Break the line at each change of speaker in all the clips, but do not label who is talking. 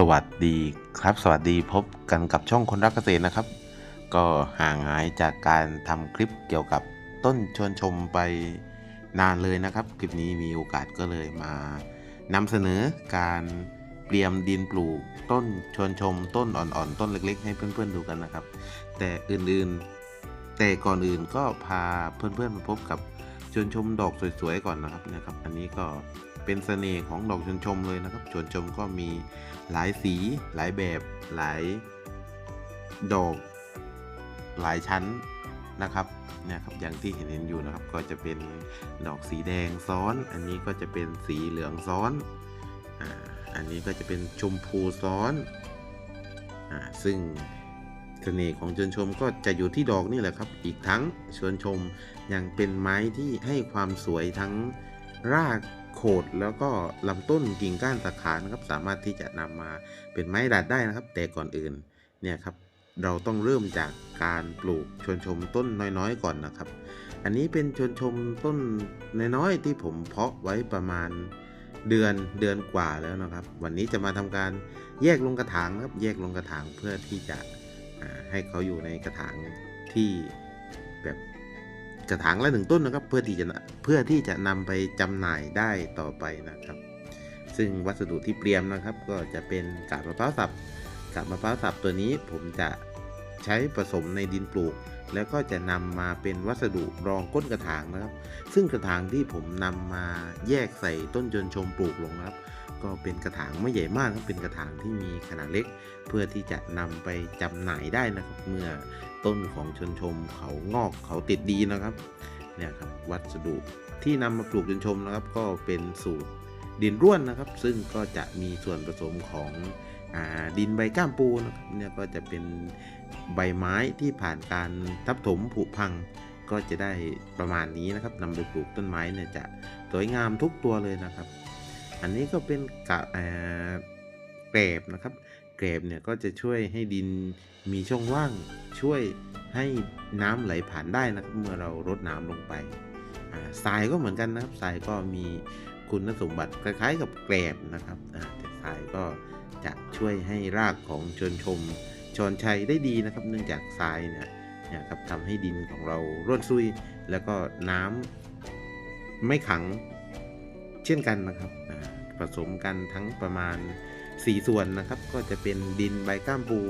สวัสดีครับ สวัสดีพบกันกับช่องคนรักเกษตรนะครับ ก็ห่างหายจากการทำคลิปเกี่ยวกับต้นชวนชมไปนานเลยนะครับ คลิปนี้มีโอกาสก็เลยมานำเสนอการเตรียมดินปลูกต้นชวนชมต้นอ่อนๆ ต้นเล็ก ๆ ให้เพื่อนๆดูกันนะครับ แต่อื่นๆ แต่ก่อนอื่นก็พาเพื่อนๆมาพบกับชวนชมดอกสวยๆก่อนนะครับนะครับ อันนี้ก็ เป็นเสน่ห์ของดอกชวนชมเลยนะครับ ชวนชมก็มีหลายสีหลายแบบหลายดอกหลายชั้นนะครับเนี่ยครับอย่างที่เห็นเห็นอยู่นะครับ ก็จะเป็นดอกสีแดงซ้อน อันนี้ก็จะเป็นสีเหลืองซ้อนอ่าอันนี้ก็จะเป็นชมพูซ้อนอ่าซึ่งเสน่ห์ของชวนชมก็จะอยู่ที่ดอกนี่แหละครับ อีกทั้งชวนชมยังเป็นไม้ที่ให้ความสวยทั้งราก ดแล้วก็ลำต้นกิ่งก้านสาขานะครับ สามารถที่จะนำมาเป็นไม้ดัดได้นะครับ แต่ก่อนอื่นเนี่ยครับเราต้องเริ่มจากการปลูกชนชมต้นน้อยๆ ก่อนนะครับ อันนี้เป็นชนชมต้นน้อยๆที่ผมเพาะไว้ประมาณเดือนเดือนกว่าแล้วนะครับ วันนี้จะมาทำการแยกลงกระถางครับ แยกลงกระถางเพื่อที่จะให้เขาอยู่ในกระถางที่แบบ กระถางละหนึ่งต้นนะครับ เพื่อที่จะเพื่อที่จะนำไปจำหน่ายได้ต่อไปนะครับ ซึ่งวัสดุที่เตรียมนะครับ ก็จะเป็นกาบมะพร้าวสับกับมะพร้าวสับตัวนี้ผมจะใช้ผสมในดินปลูก แล้วก็จะนำมาเป็นวัสดุรองก้นกระถางนะครับ ซึ่งกระถางที่ผมนำมาแยกใส่ต้นจนชมปลูกลงนะครับ ก็เป็นกระถางไม่ใหญ่มากครับเป็นกระถางที่มีขนาดเล็ก เพื่อที่จะนำไปจำหน่ายได้นะครับ เมื่อต้นของชนชมเขางอกเขาติดดีนะครับเนี่ยครับวัสดุที่นำมาปลูกชนชมนะครับ ก็เป็นสูตรดินร่วนนะครับ ซึ่งก็จะมีส่วนผสมของอดินใบก้ามปูนะครับเนี่ยก็จะเป็นใบไม้ที่ผ่านการทับถมผุพังก็จะได้ประมาณนี้นะครับนำไปปลูกต้นไม้เนี่ยจะสวยงามทุกตัวเลยนะครับ อันนี้ก็เป็นกะอ่าแกรบนะครับแกรบเนี่ยก็จะช่วยให้ดินมีช่องว่าง ช่วยให้น้ำไหลผ่านได้นะครับเมื่อเรารดน้ำลงไปทรายก็เหมือนกันนะครับทรายก็มีคุณสมบัติคล้ายๆกับแกรบนะครับแต่ทรายก็จะช่วยให้รากของชนชมชนชัยได้ดีนะครับ เนื่องจากทรายเนี่ยนี่ยครับทำให้ดินของเราร่วนซุย แล้วก็น้ำไม่ขัง เช่นกันนะครับผสมกันทั้งประมาณ 4 ส่วนนะครับ ก็จะเป็นดินใบก้ามปู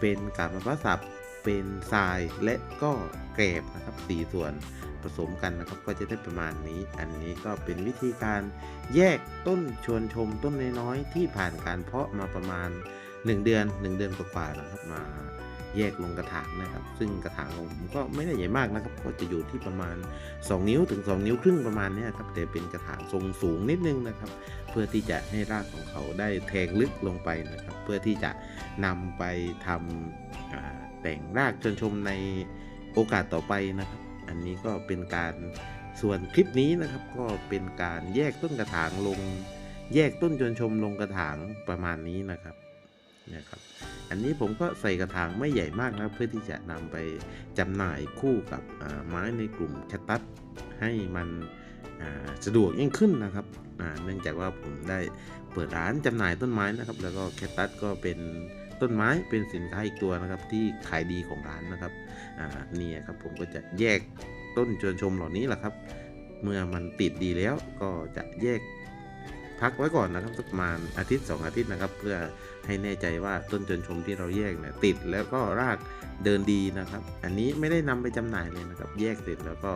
เป็นกาบมะพร้าวสับเป็นทรายและก็แกลบนะครับสี่ส่วนผสมกันนะครับก็จะได้ประมาณนี้ อันนี้ก็เป็นวิธีการแยกต้นชวนชมต้นน้อยๆที่ผ่านการเพาะมาประมาณ 1 เดือน 1 เดือนกว่าๆนะครับมา แยกลงกระถางนะครับ ซึ่งกระถางของผมก็ไม่ได้ใหญ่มากนะครับ ก็จะอยู่ที่ประมาณ 2 นิ้วถึง 2 นิ้วครึ่งประมาณนี้ครับ แต่เป็นกระถางทรงสูงนิดนึงนะครับ เพื่อที่จะให้รากของเขาได้แทงลึกลงไปนะครับ เพื่อที่จะนำไปทำอ่าแต่งรากชนชมในโอกาสต่อไปนะครับ อันนี้ก็เป็นการส่วนคลิปนี้นะครับก็เป็นการแยกต้นกระถางลง แยกต้นชนชมลงกระถางประมาณนี้นะครับ นี่ยครับอันนี้ผมก็ใส่กระถางไม่ใหญ่มากนะเพื่อที่จะนำไปจำหน่ายคู่กับไม้ในกลุ่มแคตตัสให้มันสะดวกยิ่งขึ้นนะครับเนื่องจากว่าผมได้เปิดร้านจำหน่ายต้นไม้นะครับ แล้วก็แคตตัสก็เป็นต้นไม้เป็นสินค้าอีกตัวนะครับที่ขายดีของร้านนะครับนี่ครับผมก็จะแยกต้นชวนชมเหล่านี้แหละครับ เมื่อมันติดดีแล้วก็จะแยก พักไว้ก่อนนะครับสักประมาณอาทิตย์ 2 อาทิตย์นะครับ เพื่อให้แน่ใจว่าต้นจนชมที่เราแยกเนี่ยติดแล้วก็รากเดินดีนะครับ อันนี้ไม่ได้นำไปจำหน่ายเลยนะครับ แยกเสร็จแล้วก็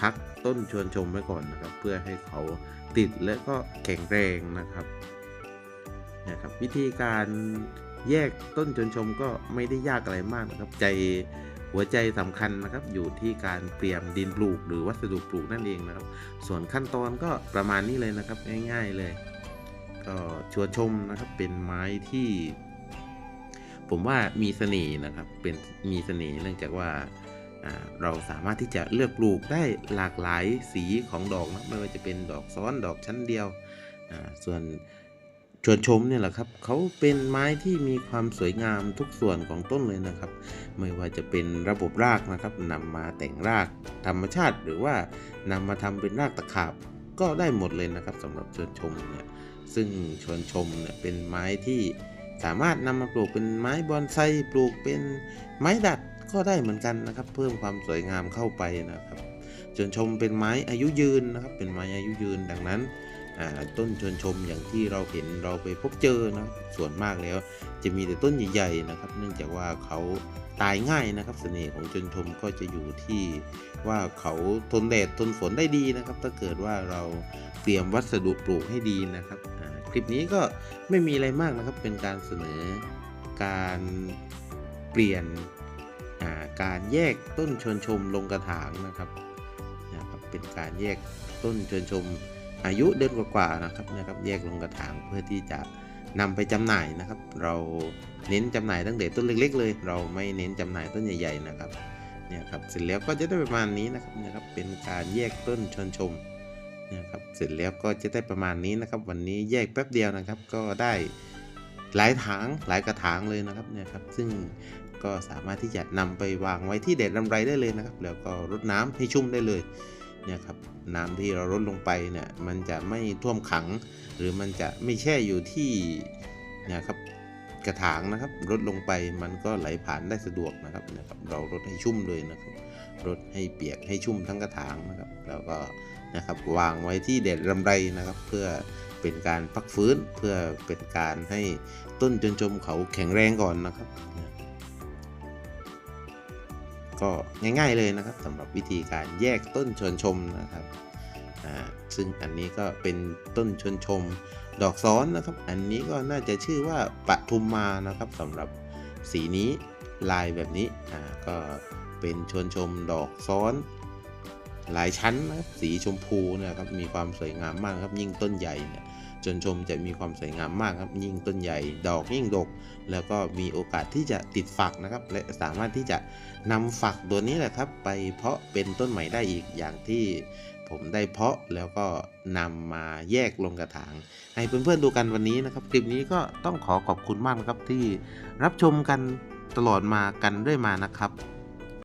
พักต้นชวนชมไว้ก่อนนะครับ เพื่อให้เขาติดและก็แข็งแรงนะครับนะครับ วิธีการแยกต้นชวนชมก็ไม่ได้ยากอะไรมากนะครับ ใจ หัวใจสำคัญนะครับอยู่ที่การเตรียมดินปลูก หรือวัสดุปลูกนั่นเองนะครับ ส่วนขั้นตอนก็ประมาณนี้เลยนะครับง่าย ๆเลย ก็ชวนชมนะครับเป็นไม้ที่ ผมว่ามีเสน่ห์นะครับเป็นมีเสน่ห์เนื่องจากว่าเราสามารถที่จะเลือกปลูกได้หลากหลายสีของดอกนะไม่ว่าจะเป็นดอกซ้อนดอกชั้นเดียวส่วน ชวนชมเนี่ยแหละครับเขาเป็นไม้ที่มีความสวยงามทุกส่วนของต้นเลยนะครับ ไม่ว่าจะเป็นระบบรากนะครับนำมาแต่งรากธรรมชาติ หรือว่านำมาทำเป็นรากตะขาบก็ได้หมดเลยนะครับสำหรับชวนชมเนี่ยซึ่งชวนชมเนี่ยเป็นไม้ที่สามารถนำมาปลูกเป็นไม้บอนไซปลูกเป็นไม้ดัดก็ได้เหมือนกันนะครับ เพิ่มความสวยงามเข้าไปนะครับชวนชมเป็นไม้อายุยืนนะครับ เป็นไม้อายุยืนดังนั้น ต้นชวนชมอย่างที่เราเห็นเราไปพบเจอนะส่วนมากแล้ว จะมีแต่ต้นใหญ่ๆนะครับ เนื่องจากว่าเขาตายง่ายนะครับเสน่ห์ของชวนชมก็จะอยู่ที่ว่าเขาทนแดดทนฝนได้ดีนะครับ ถ้าเกิดว่าเราเตรียมวัสดุปลูกให้ดีนะครับคลิปนี้ก็ไม่มีอะไรมากนะครับเป็นการเสนอการเปลี่ยนการแยกต้นชวนชมลงกระถางนะครับนะครับเป็นการแยกต้นชวนชม อายุเดือนกว่าๆนะครับนะครับ แยกลงกระถางเพื่อที่จะนำไปจำหน่ายนะครับ เราเน้นจำหน่ายตั้งแต่ต้นเล็ก ๆ เลย เราไม่เน้นจำหน่ายต้นใหญ่ๆนะครับเนี่ยครับเสร็จแล้วก็จะได้ประมาณนี้นะครับนะครับเป็นการแยกต้นชนชมเนี่ยครับเสร็จแล้วก็จะได้ประมาณนี้นะครับ วันนี้แยกแป๊บเดียวนะครับ ก็ได้หลายถางหลายกระถางเลยนะครับเนี่ยครับ ซึ่งก็สามารถที่จะนำไปวางไว้ที่แดดลำไรได้เลยนะครับ แล้วก็รดน้ำให้ชุ่มได้เลย เนี่ยครับน้ำที่เราลดลงไปเนี่ยมันจะไม่ท่วมขัง หรือมันจะไม่แช่อยู่ที่เนะครับกระถางนะครับลดลงไปมันก็ไหลผ่านได้สะดวกนะครับนะครับ เราลดให้ชุ่มเลยนะครับลดให้เปียกให้ชุ่มทั้งกระถางนะครับ แล้วก็นะครับวางไว้ที่เด็ดลำไรนะครับ เพื่อเป็นการพักฟื้นเพื่อเป็นการให้ต้นจนชมเขาแข็งแรงก่อนนะครับ ก็ง่าย ๆเลยนะครับสำหรับวิธีการแยกต้นชวนชมนะครับอ่าซึ่งอันนี้ก็เป็นต้นชวนชมดอกซ้อนนะครับ อันนี้ก็น่าจะชื่อว่าปทุมมานะครับสำหรับสีนี้ลายแบบนี้อ่าก็เป็นชวนชมดอกซ้อน หลายชั้นนะสีชมพูนะครับมีความสวยงามมากครับยิ่งต้นใหญ่เนี่ย ชวนชมจะมีความสวยงามมากครับ ยิ่งต้นใหญ่ดอกยิ่งดก แล้วก็มีโอกาสที่จะติดฝักนะครับ และสามารถที่จะนำฝักตัวนี้แหละครับ ไปเพาะเป็นต้นใหม่ได้อีกอย่างที่ผมได้เพาะแล้วก็นำมาแยกลงกระถาง ให้เพื่อนๆดูกันวันนี้นะครับ คลิปนี้ก็ต้องขอขอบคุณมากนะครับที่รับชมกันตลอดมากันด้วยมานะครับ